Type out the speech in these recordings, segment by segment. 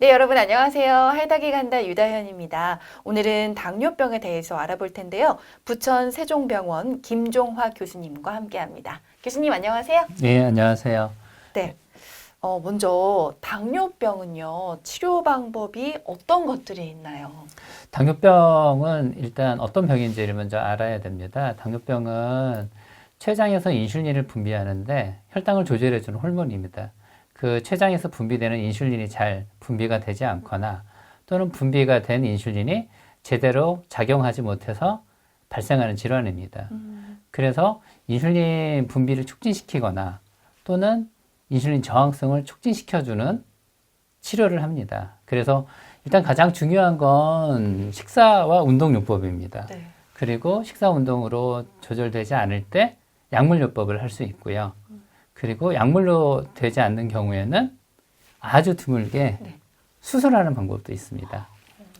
네, 여러분 안녕하세요. 할다기 간다 유다현입니다. 오늘은 당뇨병에 대해서 알아볼 텐데요. 부천 세종병원 김종화 교수님과 함께합니다. 교수님 안녕하세요. 네, 안녕하세요. 네. 어, 먼저 당뇨병은요. 치료 방법이 어떤 것들이 있나요? 당뇨병은 일단 어떤 병인지를 먼저 알아야 됩니다. 당뇨병은 췌장에서 인슐린을 분비하는데 혈당을 조절해주는 호르몬입니다. 그 췌장에서 분비되는 인슐린이 잘 분비가 되지 않거나 또는 분비가 된 인슐린이 제대로 작용하지 못해서 발생하는 질환입니다. 그래서 인슐린 분비를 촉진시키거나 또는 인슐린 저항성을 촉진시켜주는 치료를 합니다. 그래서 일단 가장 중요한 건 식사와 운동요법입니다. 네. 그리고 식사 운동으로 조절되지 않을 때 약물요법을 할 수 있고요. 그리고 약물로 되지 않는 경우에는 아주 드물게 네. 수술하는 방법도 있습니다.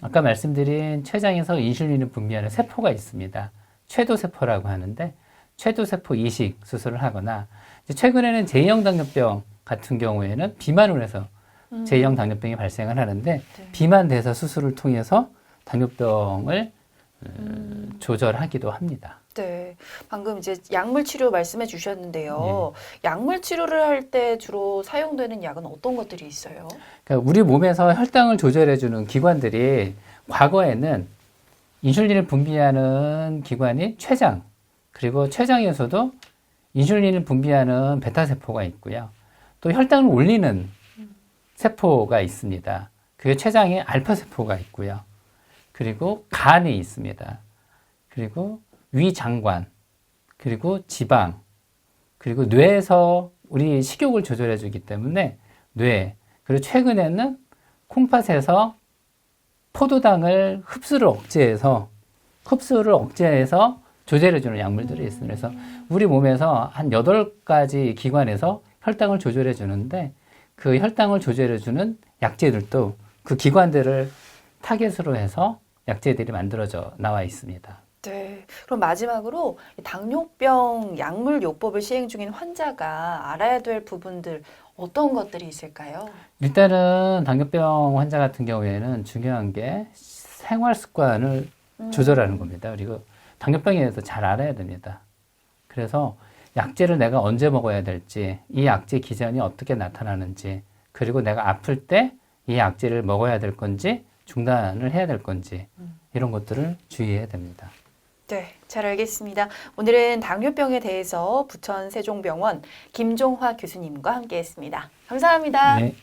아까 말씀드린 췌장에서 인슐린을 분비하는 세포가 있습니다. 췌도세포라고 하는데 췌도세포 이식 수술을 하거나 이제 최근에는 제2형 당뇨병 같은 경우에는 비만으로 해서 음. 제2형 당뇨병이 발생을 하는데 네. 비만 대사 수술을 통해서 당뇨병을 음, 음. 조절하기도 합니다. 네. 방금 이제 약물 치료 말씀해 주셨는데요. 약물 치료를 할 때 주로 사용되는 약은 어떤 것들이 있어요? 그러니까 우리 몸에서 혈당을 조절해주는 기관들이 과거에는 인슐린을 분비하는 기관이 췌장, 그리고 췌장에서도 인슐린을 분비하는 베타세포가 있고요. 또 혈당을 올리는 세포가 있습니다. 그게 췌장에 알파세포가 있고요. 그리고 간이 있습니다. 그리고 위장관, 그리고 지방, 그리고 뇌에서 우리 식욕을 조절해 주기 때문에 뇌, 그리고 최근에는 콩팥에서 포도당을 흡수를 억제해서 흡수를 억제해서 조절해 주는 약물들이 있습니다. 그래서 우리 몸에서 한 8가지 기관에서 혈당을 조절해 주는데 그 혈당을 조절해 주는 약제들도 그 기관들을 타겟으로 해서 약제들이 만들어져 나와 있습니다. 네. 그럼 마지막으로 이 당뇨병 약물 요법을 시행 중인 환자가 알아야 될 부분들 어떤 것들이 있을까요? 일단은 당뇨병 환자 같은 경우에는 중요한 게 생활 습관을 음. 조절하는 겁니다. 그리고 당뇨병에 대해서 잘 알아야 됩니다. 그래서 약제를 내가 언제 먹어야 될지, 이 약제 기전이 어떻게 나타나는지, 그리고 내가 아플 때 이 약제를 먹어야 될 건지, 중단을 해야 될 건지, 이런 것들을 주의해야 됩니다. 네, 잘 알겠습니다. 오늘은 당뇨병에 대해서 부천 세종병원 김종화 교수님과 함께했습니다. 감사합니다. 네.